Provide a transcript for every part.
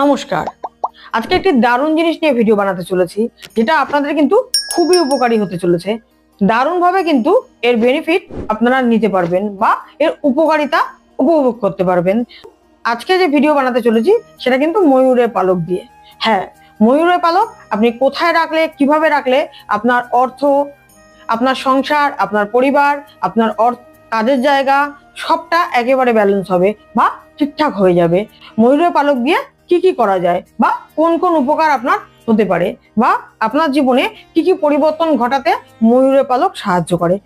নমস্কার। আজকে একটি দারুণ জিনিস নিয়ে ভিডিও বানাতে চলেছি, যেটা আপনাদের কিন্তু খুবই উপকারী হতে চলেছে। দারুণভাবে কিন্তু এর বেনিফিট আপনারা নিতে পারবেন বা এর উপকারিতা উপভোগ করতে পারবেন। আজকে যে ভিডিও বানাতে চলেছি, সেটা কিন্তু ময়ূরের পালক দিয়ে। হ্যাঁ ময়ূরের পালক আপনি কোথায় রাখলে, কীভাবে রাখলে আপনার অর্থ, আপনার সংসার, আপনার পরিবার, আপনার অর্থ, কাজের জায়গা, সবটা একেবারে ব্যালেন্স হবে বা ঠিকঠাক হয়ে যাবে। ময়ূরের পালক দিয়ে কি কি করা যায় বা কোন কোন উপকার আপনার হতে পারে বা আপনার জীবনে কি কি পরিবর্তন ঘটাতে ময়ূরের পালক সাহায্য করে।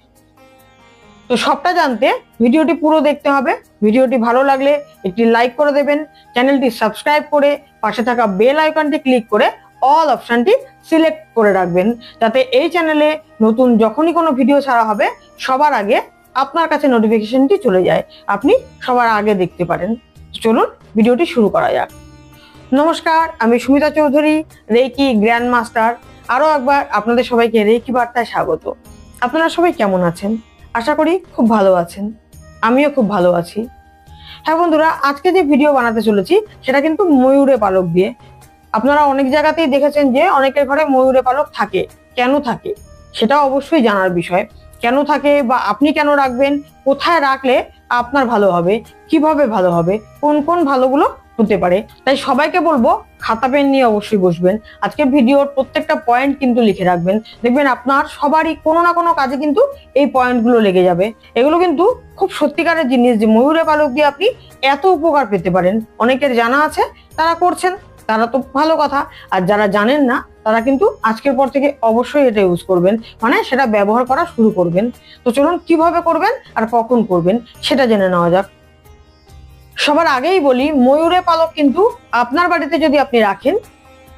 তো সবটা জানতে ভিডিওটি পুরো দেখতে হবে। ভিডিওটি ভালো লাগলে একটি লাইক করে দেবেন, চ্যানেলটি সাবস্ক্রাইব করে পাশে থাকা বেল আইকনটি ক্লিক করে অল অপশনটি সিলেক্ট করে রাখবেন। যাতে এই চ্যানেলে নতুন যখনই কোনো ভিডিও ছাড়া হবে, সবার আগে আপনার কাছে নোটিফিকেশনটি চলে যায়। আপনি সবার আগে দেখতে পারেন। চলুন, ভিডিওটি শুরু করা যাক। নমস্কার, আমি Sumita Chowdhury reiki grand master আরও একবার আপনাদের সবাইকে রেকি বার্তায় স্বাগত। আপনারা সবাই কেমন আছেন? আশা করি খুব ভালো আছেন। আমিও খুব ভালো আছি। হ্যাঁ বন্ধুরা, আজকে যে ভিডিও বানাতে চলেছি, সেটা কিন্তু ময়ূরে পালক দিয়ে। আপনারা অনেক জায়গাতেই দেখেছেন যে, অনেকের ঘরে ময়ূরে পালক থাকে। কেন থাকে? সেটা অবশ্যই জানার বিষয়। কেন থাকে বা আপনি কেন রাখবেন? কোথায় রাখলে আপনার ভালো হবে? কীভাবে ভালো হবে? কোন কোন ভালোগুলো হতে পারে। তাই সবাইকে বলব, খাতা, পেন নিয়ে অবশ্যই বসবেন। আজকে ভিডিওর প্রত্যেকটা পয়েন্ট কিন্তু লিখে রাখবেন। দেখবেন আপনার সবারই কোনো না কোনো কাজে কিন্তু এই পয়েন্টগুলো লেগে যাবে। এগুলো কিন্তু খুব সত্যিকারের জিনিস যে ময়ূরে পালক দিয়ে আপনি এত উপকার পেতে পারেন। অনেকের জানা আছে, তারা করছেন, তারা তো ভালো কথা। আর যারা জানেন না, তারা কিন্তু আজকের পর থেকে অবশ্যই এটা ইউজ করবেন। মানে সেটা ব্যবহার করা শুরু করবেন। তো চলুন কীভাবে করবেন আর কখন করবেন, সেটা জেনে নেওয়া যাক। সবার আগেই বলি ময়ূরে পালক কিন্তু আপনার বাড়িতে যদি আপনি রাখেন,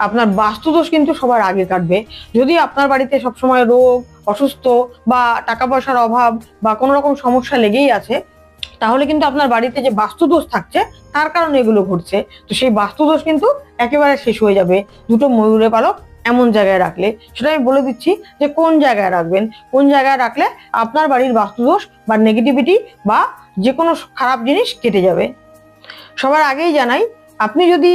আপনার বাস্তুদোষ কিন্তু সবার আগে কাটবে। যদি আপনার বাড়িতে সবসময় রোগ, অসুস্থ বা টাকা পয়সার অভাব বা কোনো রকম সমস্যা লেগেই আছে, তাহলে কিন্তু আপনার বাড়িতে যে বাস্তুদোষ থাকছে, তার কারণে এগুলো ঘটছে। তো সেই বাস্তুদোষ কিন্তু একেবারে শেষ হয়ে যাবে দুটো ময়ূরে পালক এমন জায়গায় রাখলে। সেটা আমি বলে দিচ্ছি যে কোন জায়গায় রাখবেন? কোন জায়গায় রাখলে আপনার বাড়ির বাস্তুদোষ বা নেগেটিভিটি বা যে কোনো খারাপ জিনিস কেটে যাবে। সবার আগেই জানাই, আপনি যদি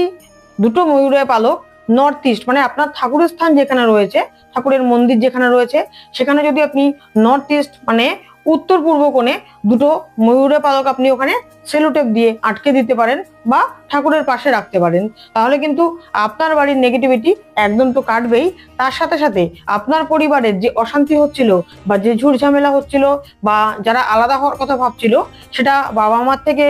দুটো ময়ূরের পালক নর্থ ইস্ট মানে আপনার ঠাকুরের স্থান যেখানে রয়েছে, ঠাকুরের মন্দির যেখানে রয়েছে, সেখানে যদি আপনি নর্থ ইস্ট মানে উত্তর পূর্ব কোণে দুটো ময়ূরের পালক আপনি ওখানে সেলোটেপ দিয়ে আটকে দিতে পারেন বা ঠাকুরের পাশে রাখতে পারেন, তাহলে কিন্তু আপনার বাড়ির নেগেটিভিটি একদম তো কাটবেই। তার সাথে সাথে আপনার পরিবারের যে অশান্তি হচ্ছিল বা যে ঝুট ঝামেলা হচ্ছিল বা যারা আলাদা হওয়ার কথা ভাবছিল, সেটা বাবা মার থেকে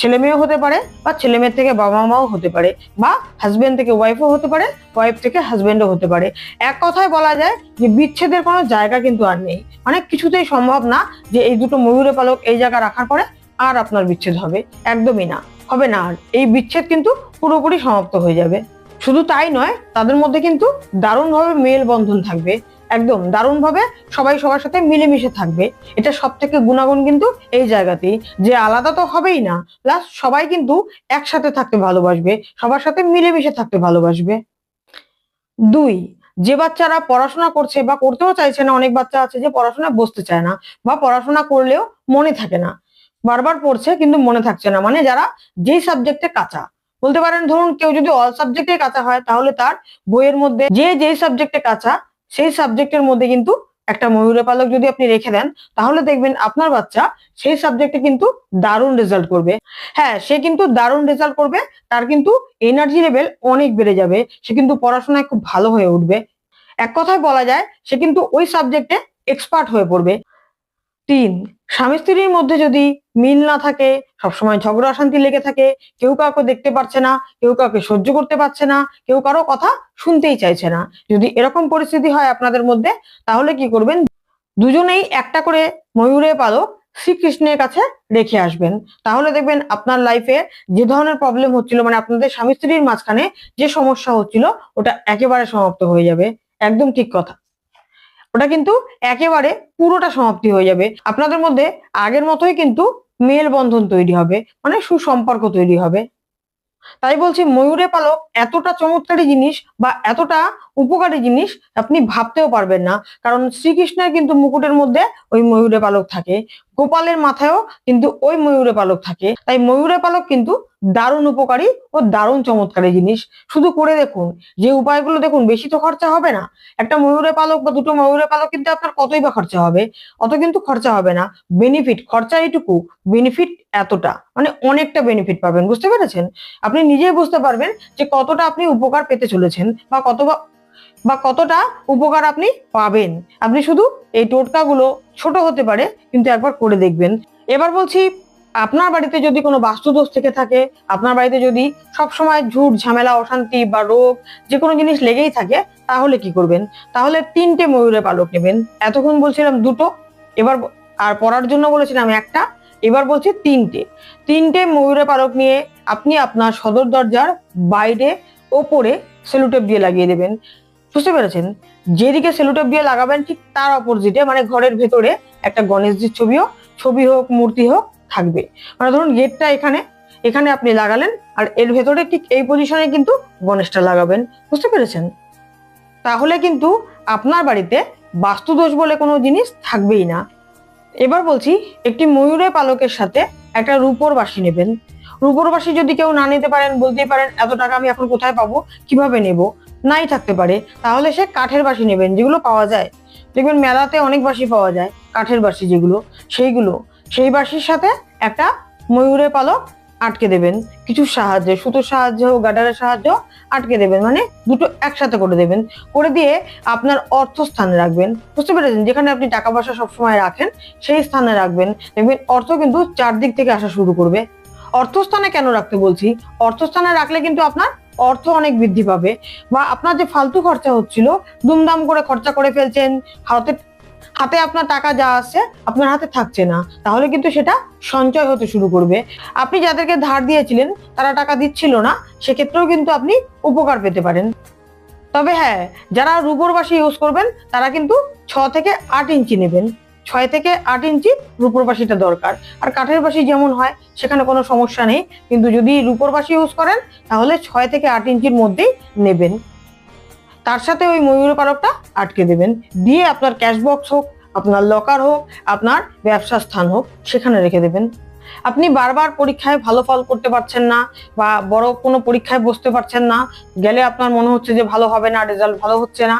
ছেলে মেয়েও হতে পারে বা ছেলে মেয়ের থেকে বাবা মাও হতে পারে বা হাজবেন্ড থেকে ওয়াইফও হতে পারে ওয়াইফ থেকে হাজবেন্ডও হতে পারে। এক কথায় বলা যায় যে বিচ্ছেদের কোনো জায়গা কিন্তু আর নেই। অনেক কিছুতেই সম্ভব না যে এই দুটো ময়ূরে পালক এই জায়গা রাখার পরে আর আপনার বিচ্ছেদ হবে। একদমই না, হবে না আর। এই বিচ্ছেদ কিন্তু পুরোপুরি সমাপ্ত হয়ে যাবে। শুধু তাই নয়, তাদের মধ্যে কিন্তু দারুণভাবে মেল বন্ধন থাকবে। একদম দারুণভাবে সবাই সবার সাথে মিলেমিশে থাকবে। এটা সব থেকে গুণাগুণ কিন্তু এই জায়গাতেই। যে আলাদা তো হবেই না প্লাস সবাই কিন্তু একসাথে থাকতে ভালোবাসবে, সবার সাথে মিলেমিশে থাকতে ভালোবাসবে। দুই, যে বাচ্চারা পড়াশোনা করছে বা করতেও চাইছে না, অনেক বাচ্চা আছে যে পড়াশোনা বসতে চায় না বা পড়াশোনা করলেও মনে থাকে না। বারবার পড়ছে কিন্তু মনে থাকছে না মানে যারা যেই সাবজেক্টে কাঁচা। বলতে পারেন, ধরুন কেউ যদি অল সাবজেক্টে কাঁচা হয়, তাহলে তার বইয়ের মধ্যে যে যেই সাবজেক্টে কাঁচা সেই সাবজেক্টের মধ্যে কিন্তু একটা ময়ূরের পালক যদি আপনি রেখে দেন, তাহলে দেখবেন আপনার বাচ্চা সেই সাবজেক্টে কিন্তু দারুণ রেজাল্ট করবে। হ্যাঁ সে কিন্তু দারুণ রেজাল্ট করবে, তার কিন্তু এনার্জি লেভেল অনেক বেড়ে যাবে, সে কিন্তু পড়াশোনায় খুব ভালো হয়ে উঠবে। এক কথায় বলা যায়, সে কিন্তু ওই সাবজেক্টে এক্সপার্ট হয়ে পড়বে। তিন স্বামী স্ত্রীর মধ্যে যদি মিল না থাকে, সবসময় ঝগড়া অশান্তি লেগে থাকে, কেউ কাউকে দেখতে পারছে না, কেউ কাউকে সহ্য করতে পারছে না, কেউ কারও কথা শুনতেই চাইছে না। যদি এরকম পরিস্থিতি হয় আপনাদের মধ্যে, তাহলে কি করবেন? দুজনেই একটা করে ময়ূরের পালক শ্রীকৃষ্ণের কাছে রেখে আসবেন। তাহলে দেখবেন আপনার লাইফে যে ধরনের প্রবলেম হচ্ছিল মানে আপনাদের স্বামী স্ত্রীর মাঝখানে যে সমস্যা হচ্ছিল, ওটা একেবারে সমাপ্ত হয়ে যাবে। একদম ঠিক কথা। ওটা কিন্তু একেবারে পুরোটা সমাপ্তি হয়ে যাবে। আপনাদের মধ্যে আগের মতোই কিন্তু মেল বন্ধন তৈরি হবে মানে সুসম্পর্ক তৈরি হবে। তাই বলছি ময়ূরে পালক এতটা চমৎকারী জিনিস বা এতটা উপকারী জিনিস আপনি ভাবতেও পারবেন না। কারণ শ্রীকৃষ্ণের কিন্তু মুকুটের মধ্যে ওই ময়ূরে পালক থাকে। গোপালের মাথায়ও কিন্তু ওই ময়ূরে পালক থাকে। তাই ময়ূরে পালক কিন্তু দারুণ উপকারী ও দারুণ চমৎকারী জিনিস। শুধু করে দেখুন, যে উপায়গুলো দেখুন, বেশি তো খরচা হবে না। একটা ময়ূরের পালক বা দুটো ময়ূরের পালক কিন্তু আপনার কতই বা খরচা হবে? অত কিন্তু খরচা হবে না। বেনিফিট খরচা এইটুকু বেনিফিট এতটা। মানে অনেকটা বেনিফিট পাবেন, বুঝতে পেরেছেন? আপনি নিজেই বুঝতে পারবেন যে কতটা আপনি উপকার পেতে চলেছেন বা কত বা কতটা উপকার আপনি পাবেন। আপনি শুধু এই টোটকাগুলো ছোট হতে পারে, কিন্তু একবার করে দেখবেন। এবার বলছি আপনার বাড়িতে যদি কোনো বাস্তুদোষ থেকে থাকে, আপনার বাড়িতে যদি সব সময় ঝুট ঝামেলা, অশান্তি বা রোগ যে কোনো জিনিস লেগেই থাকে, তাহলে কি করবেন? তাহলে তিনটে ময়ূরের পালক নেবেন। এতক্ষণ বলছিলাম দুটো, এবার আর পড়ার জন্য বলেছিলাম একটা, এবার বলছি তিনটে। তিনটে ময়ূরের পালক নিয়ে আপনি আপনার সদর দরজার বাইরে ওপরে সেলুটেপ দিয়ে লাগিয়ে দেবেন। বুঝতে পেরেছেন? যেদিকে সেলুটেপ দিয়ে লাগাবেন ঠিক তার অপোজিটে মানে ঘরের ভেতরে একটা গণেশজির ছবিও, ছবি হোক, মূর্তি হোক থাকবে। মানে ধরুন গেটটা এখানে এখানে আপনি লাগালেন আর এর ভেতরে ঠিক এই পজিশনে কিন্তু গণেশটা লাগাবেন। বুঝতে পেরেছেন? তাহলে কিন্তু আপনার বাড়িতে বাস্তুদোষ বলে কোনো জিনিস থাকবেই না। এবার বলছি, একটি ময়ূরের পালকের সাথে একটা রূপোর বাসি নেবেন। রূপোর বাসি যদি কেউ না নিতে পারেন, বলতেই পারেন, এত টাকা আমি এখন কোথায় পাবো? কীভাবে নেব? নাই থাকতে পারে। তাহলে সে কাঠের বাসি নেবেন, যেগুলো পাওয়া যায়। দেখবেন মেলাতে অনেক বাসি পাওয়া যায়, কাঠের বাসি যেগুলো, সেইগুলো। সেই বাসির সাথে একটা ময়ূরের পালক আটকে দেবেন। কিছু সাহায্যে, সুতোর সাহায্য হোক, গাডারের সাহায্য আটকে দেবেন। মানে দুটো একসাথে করে দেবেন। করে দিয়ে আপনার অর্থস্থানে রাখবেন। বুঝতে পেরেছেন? যেখানে আপনি টাকা পয়সা সবসময় রাখেন, সেই স্থানে রাখবেন। দেখবেন অর্থ কিন্তু চারদিক থেকে আসা শুরু করবে। অর্থস্থানে কেন রাখতে বলছি? অর্থস্থানে রাখলে কিন্তু আপনার অর্থ অনেক বৃদ্ধি পাবে। বা আপনার যে ফালতু খরচা হচ্ছিল, দুমদাম করে খরচা করে ফেলছেন হাতে হাতে আপনার টাকা যা আসছে আপনার হাতে থাকছে না। তাহলে কিন্তু সেটা সঞ্চয় হতে শুরু করবে। আপনি যাদেরকে ধার দিয়েছিলেন, তারা টাকা দিচ্ছিল না, সেক্ষেত্রেও কিন্তু আপনি উপকার পেতে পারেন। তবে হ্যাঁ যারা রুপোর বাসি ইউজ করবেন, তারা কিন্তু ছ থেকে আট ইঞ্চি নেবেন। ছয় থেকে আট ইঞ্চি রুপোর বাসিটা দরকার। আর কাঠের বাসি যেমন হয়, সেখানে কোনো সমস্যা নেই। কিন্তু যদি রুপোর বাসি ইউজ করেন, তাহলে ছয় থেকে আট ইঞ্চির মধ্যেই নেবেন। তার সাথে ওই ময়ূর পালকটা আটকে দেবেন। দিয়ে আপনার ক্যাশ বক্স হোক, আপনার লকার হোক, আপনার ব্যবসা স্থান হোক, সেখানে রেখে দেবেন। আপনি বারবার পরীক্ষায় ভালো ফল করতে পারছেন না বা বড় কোনো পরীক্ষায় বসতে পারছেন না, গেলে আপনার মনে হচ্ছে যে ভালো হবে না রেজাল্ট ভালো হচ্ছে না।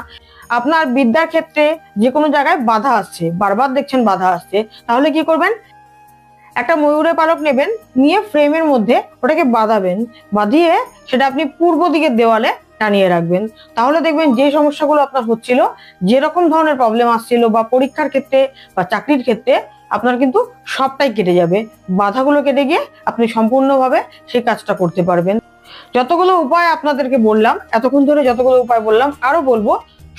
আপনার বিদ্যার ক্ষেত্রে যে কোনো জায়গায় বাধা আসছে, বারবার দেখছেন বাধা আসছে, তাহলে কি করবেন? একটা ময়ূরের পালক নেবেন, নিয়ে ফ্রেমের মধ্যে ওটাকে বাঁধাবেন। বাঁধিয়ে সেটা আপনি পূর্ব দিকের দেওয়ালে টানিয়ে রাখবেন। তাহলে দেখবেন যে সমস্যাগুলো আপনার হচ্ছিল, যেরকম ধরনের প্রবলেম আসছিল বা পরীক্ষার ক্ষেত্রে বা চাকরির ক্ষেত্রে, আপনার কিন্তু সবটাই কেটে যাবে। বাধাগুলো কেটে গিয়ে আপনি সম্পূর্ণভাবে সেই কাজটা করতে পারবেন। যতগুলো উপায় আপনাদেরকে বললাম, এতক্ষণ ধরে যতগুলো উপায় বললাম, আরও বলব,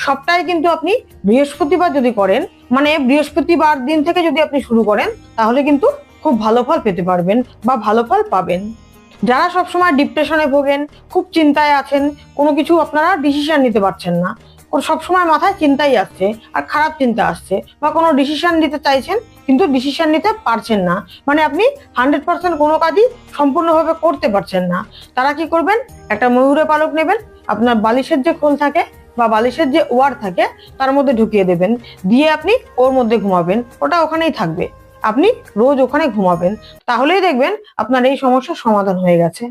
সবটাই কিন্তু আপনি বৃহস্পতিবার যদি করেন মানে বৃহস্পতিবার দিন থেকে যদি আপনি শুরু করেন, তাহলে কিন্তু খুব ভালো ফল পেতে পারবেন বা ভালো ফল পাবেন। যারা সবসময় ডিপ্রেশনে ভোগেন, খুব চিন্তায় আছেন, কোনো কিছু আপনারা ডিসিশন নিতে পারছেন না। ও সবসময় মাথায় চিন্তাই আসছে, আর খারাপ চিন্তা আসছে, বা কোনো ডিসিশন নিতে চাইছেন, কিন্তু ডিসিশন নিতে পারছেন না। মানে আপনি হান্ড্রেড পার্সেন্ট কোনো কাজই সম্পূর্ণভাবে করতে পারছেন না। তারা কি করবেন? একটা ময়ূরে পালক নেবেন, আপনার বালিশের যে খোল থাকে, বা বালিশের যে ওয়ার থাকে, তার মধ্যে ঢুকিয়ে দেবেন। দিয়ে আপনি ওর মধ্যে ঘুমাবেন, ওটা ওখানেই থাকবে। আপনি রোজ ওখানে ঘুমাবেন, তাহলেই দেখবেন আপনার এই সমস্যার সমাধান হয়ে গেছে।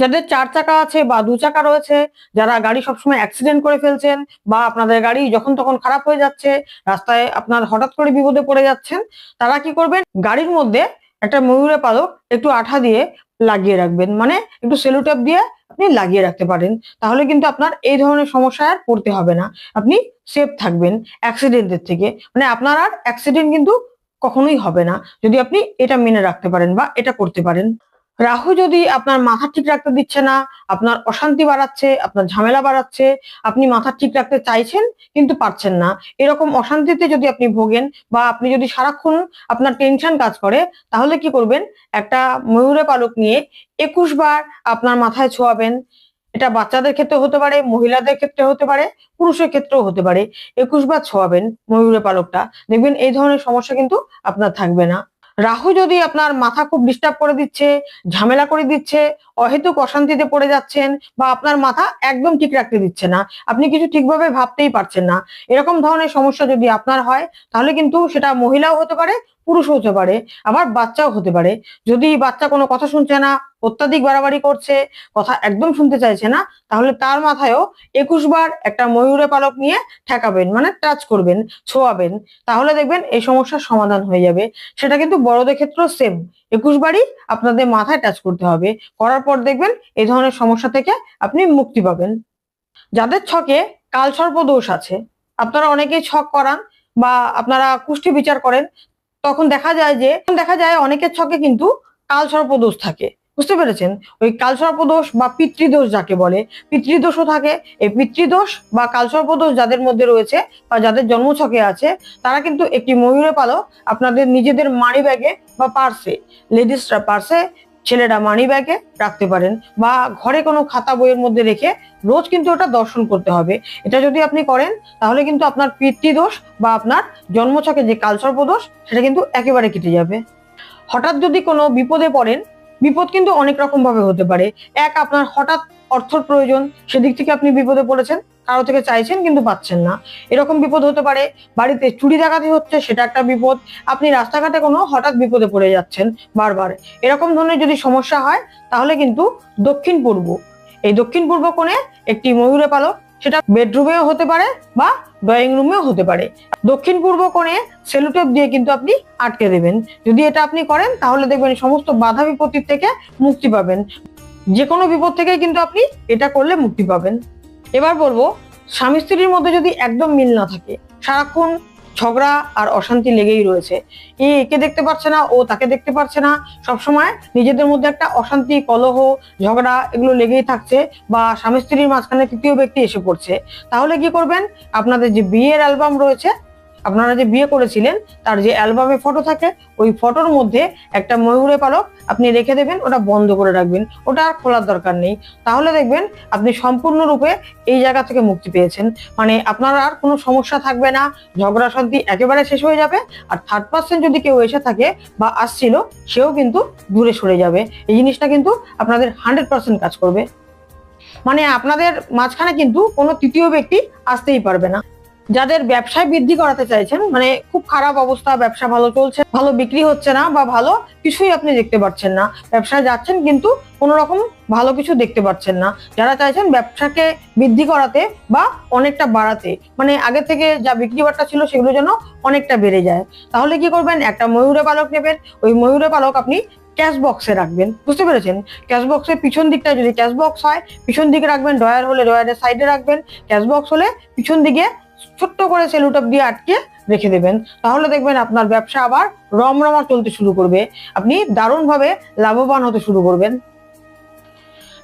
যাদের চার চাকা আছে বা দু চাকা রয়েছে, যারা গাড়ি সবসময় অ্যাক্সিডেন্ট করে ফেলছেন বা আপনাদের গাড়ি যখন তখন খারাপ হয়ে যাচ্ছে, রাস্তায় আপনার হঠাৎ করে বিপদে পড়ে যাচ্ছেন, তারা কি করবেন? গাড়ির মধ্যে একটা ময়ূরের পালক একটু আঠা দিয়ে লাগিয়ে রাখবেন। মানে একটু সেলুটেপ দিয়ে আপনি লাগিয়ে রাখতে পারেন। তাহলে কিন্তু আপনার এই ধরনের সমস্যায় আর পড়তে হবে না। আপনি সেফ থাকবেন অ্যাক্সিডেন্টের থেকে। মানে আপনার আর অ্যাক্সিডেন্ট কিন্তু কখনোই হবে না। যদি আপনি এটা মেনে রাখতে পারেন বা এটা করতে পারেন। রাহু যদি আপনার মাথা ঠিক রাখতে দিচ্ছে না, আপনার অশান্তি বাড়াচ্ছে, আপনার ঝামেলা বাড়াচ্ছে, আপনি মাথা ঠিক রাখতে চাইছেন কিন্তু পারছেন না। এরকম অশান্তিতে যদি আপনি ভোগেন বা আপনি যদি সারাক্ষণ আপনার টেনশন কাজ করে, তাহলে কি করবেন? একটা ময়ূরের পালক নিয়ে একুশ বার আপনার মাথায় ছোঁয়াবেন। এটা বাচ্চাদের ক্ষেত্রে হতে পারে, মহিলাদের ক্ষেত্রে হতে পারে, পুরুষের ক্ষেত্রেও হতে পারে। একুশ বার ছোঁয়াবেন ময়ূরের পালকটা, দেখবেন এই ধরনের সমস্যা কিন্তু আপনার থাকবে না। রাহু যদি আপনার মাথা খুব ডিস্টার্ব করে দিচ্ছে, ঝামেলা করে দিচ্ছে, অহেতুক অশান্তিতে পড়ে যাচ্ছেন বা আপনার মাথা একদম ঠিক রাখতে দিচ্ছে না, আপনি কিছু ঠিকভাবে ভাবতেই পারছেন না, এরকম ধরনের সমস্যা যদি আপনার হয়, তাহলে কিন্তু সেটা মহিলাও হতে পারে পুরুষ হতে পারে, আবার বাচ্চাও হতে পারে। যদি বাচ্চা কোনো কথা শুনছে না, অত্যাধিক বাড়াবাড়ি করছে, কথা একদম শুনতে চাইছে না, তাহলে তার মাথায়ও একুশ বার একটা ময়ূরে পালক নিয়ে ঠেকাবেন মানে টাচ করবেন, ছোঁয়াবেন। তাহলে দেখবেন এই সমস্যার সমাধান হয়ে যাবে। সেটা কিন্তু বড়দের ক্ষেত্রেও সেম একুশ বারই আপনাদের মাথায় টাচ করতে হবে। করার পর দেখবেন এই ধরনের সমস্যা থেকে আপনি মুক্তি পাবেন। যাদের ছকে কালসর্প দোষ আছে, আপনারা অনেকেই ছক করান বা আপনারা কুষ্টি বিচার করেন তখন দেখা যায় যে দেখা যায় অনেকের ছকে কিন্তু কাল সর্পদোষ থাকে। বুঝতে পেরেছেন? ওই কালসর্পদোষ বা পিতৃদোষ যাকে বলে, পিতৃদোষও থাকে। এই পিতৃদোষ বা কালসর্পদোষ যাদের মধ্যে রয়েছে বা যাদের জন্মছকে আছে, তারা কিন্তু একটি ময়ূরে পালক আপনাদের নিজেদের মানি ব্যাগে বা পার্সে, লেডিসরা পার্সে ছেলেরা মানি ব্যাগে রাখতে পারেন বা ঘরে কোনো খাতা বইয়ের মধ্যে রেখে রোজ কিন্তু ওটা দর্শন করতে হবে। এটা যদি আপনি করেন, তাহলে কিন্তু আপনার পিতৃদোষ বা আপনার জন্মছকে যে কালসর্প দোষ সেটা কিন্তু একেবারে কেটে যাবে। হঠাৎ যদি কোনো বিপদে পড়েন, বিপদ কিন্তু অনেক রকম ভাবে হতে পারে। এক, আপনার হঠাৎ অর্থর প্রয়োজন, সেদিক থেকে আপনি বিপদে পড়েছেন, কারও থেকে চাইছেন কিন্তু পাচ্ছেন না। এরকম বিপদ হতে পারে, বাড়িতে চুরি ডাকাতি হচ্ছে, সেটা একটা বিপদ, আপনি রাস্তাঘাটে কোনো হঠাৎ বিপদে পড়ে যাচ্ছেন বারবার। এরকম ধরনের যদি সমস্যা হয়, তাহলে কিন্তু দক্ষিণ পূর্ব, এই দক্ষিণ পূর্ব কোণে একটি ময়ূরে পালক, সেটা বেডরুমেও হতে পারে বা ড্রয়িং রুমেও হতে পারে। দক্ষিণ পূর্ব কোণে সেলুটেপ দিয়ে কিন্তু আপনি আটকে দেবেন। যদি এটা আপনি করেন, তাহলে দেখবেন সমস্ত বাধা বিপত্তির থেকে মুক্তি পাবেন। যে কোনো বিপদ থেকেই কিন্তু আপনি এটা করলে মুক্তি পাবেন। এবার বলব, স্বামী স্ত্রীর মধ্যে যদি একদম মিল না থাকে, সারাক্ষণ ঝগড়া আর অশান্তি লেগেই রয়েছে। এ একে দেখতে পারছে না, ও তাকে দেখতে পারছে না, সবসময় নিজেদের মধ্যে একটা অশান্তি, কলহ, ঝগড়া এগুলো লেগেই থাকছে বা স্বামী স্ত্রীর মাঝখানে তৃতীয় ব্যক্তি এসে পড়ছে। তাহলে কি করবেন? আপনাদের যে বিয়ের অ্যালবাম রয়েছে আপনারা যে বিয়ে করেছিলেন, তার যে অ্যালবামে ফটো থাকে, ওই ফটোর মধ্যে একটা ময়ূরে পালক আপনি রেখে দেবেন, ওটা বন্ধ করে রাখবেন। ওটা আর খোলার দরকার নেই। তাহলে দেখবেন, আপনি সম্পূর্ণরূপে এই জায়গা থেকে মুক্তি পেয়েছেন। মানে আপনার আর কোনো সমস্যা থাকবে না, ঝগড়া শান্তি একেবারে শেষ হয়ে যাবে, আর থার্ড পার্সেন্ট যদি কেউ এসে থাকে বা আসছিল, সেও কিন্তু দূরে সরে যাবে। এই জিনিসটা কিন্তু আপনাদের হান্ড্রেড পার্সেন্ট কাজ করবে। মানে আপনাদের মাঝখানে কিন্তু কোনো তৃতীয় ব্যক্তি আসতেই পারবে না। যাদের ব্যবসায় বৃদ্ধি করাতে চাইছেন মানে খুব খারাপ অবস্থা, ব্যবসা ভালো চলছে, ভালো বিক্রি হচ্ছে না বা ভালো কিছুই আপনি দেখতে পাচ্ছেন না। ব্যবসায় যাচ্ছেন কিন্তু কোনো রকম ভালো কিছু দেখতে পাচ্ছেন না। যারা চাইছেন ব্যবসাকে বৃদ্ধি করাতে বা অনেকটা বাড়াতে মানে আগে থেকে যা বিক্রি বাট্টা ছিল সেগুলো যেন অনেকটা বেড়ে যায়। তাহলে কি করবেন? একটা ময়ূরে পালক নেবেন। ওই ময়ূরে পালক আপনি ক্যাশ বক্সে রাখবেন। বুঝতে পেরেছেন? ক্যাশ বক্সের পিছন দিকটা যদি ক্যাশ বক্স হয়, পিছন দিকে রাখবেন ডয়ার হলে ডয়ারের সাইডে রাখবেন। ক্যাশ বক্স হলে পিছন দিকে ছোট্ট করে সেলুটপ দিয়ে আটকে রেখে দেবেন। তাহলে দেখবেন আপনার ব্যবসা আবার রমরমা চলতে শুরু করবে। আপনি দারুণভাবে লাভবান হতে শুরু করবেন।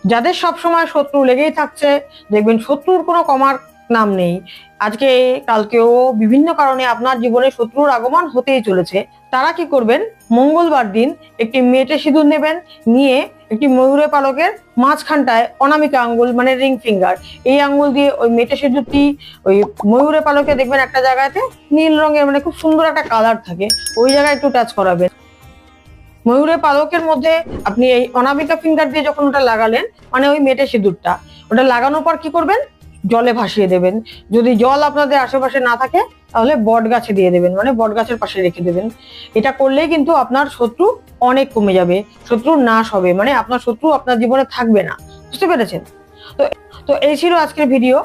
যাদের সবসময় শত্রু লেগেই থাকছে, দেখবেন শত্রুর কোনো কমার নাম নেই। আজকে, কালকেও বিভিন্ন কারণে আপনার জীবনে শত্রুর আগমন হতেই চলেছে। তারা কি করবেন? মঙ্গলবার দিন একটি মেটে সিঁদুর নেবেন, নিয়ে একটি ময়ূরে পালকের মাঝখানটায় অনামিকা আঙ্গুল মানে রিং ফিঙ্গার। এই আঙ্গুল দিয়ে ওই মেটে সিঁদুরটি ওই ময়ূরে পালকে দেখবেন একটা জায়গাতে নীল রঙের মানে খুব সুন্দর একটা কালার থাকে। ওই জায়গায় একটু টাচ করাবেন। ময়ূরের পালকের মধ্যে আপনি এই অনামিকা ফিঙ্গার দিয়ে যখন ওটা লাগালেন মানে ওই মেটে সিঁদুরটা, ওটা লাগানোর পর কি করবেন? জলে ভাসিয়ে দেবেন। যদি জল আপনাদের আশেপাশে না থাকে তাহলে বট গাছে দিয়ে দেবেন মানে বট গাছের পাশে রেখে দেবেন। এটা করলেই কিন্তু আপনার শত্রু অনেক কমে যাবে শত্রু নাশ হবে মানে আপনার শত্রু আপনার জীবনে থাকবে না, বুঝতে পেরেছেন? তো তো এই ছিল আজকের ভিডিও।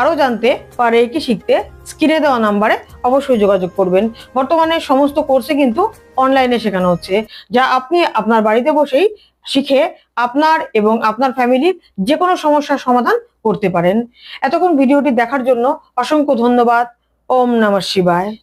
আরও জানতে পারে কি শিখতে, স্ক্রিনে দেওয়া নাম্বারে অবশ্যই যোগাযোগ করবেন। বর্তমানে সমস্ত কোর্সে কিন্তু অনলাইনে শেখানো হচ্ছে, যা আপনি আপনার বাড়িতে বসেই শিখে আপনার এবং আপনার ফ্যামিলির যে কোনো সমস্যার সমাধান করতে পারেন। এতক্ষণ ভিডিওটি দেখার জন্য অসংখ্য ধন্যবাদ। ओम नमः शिवाय।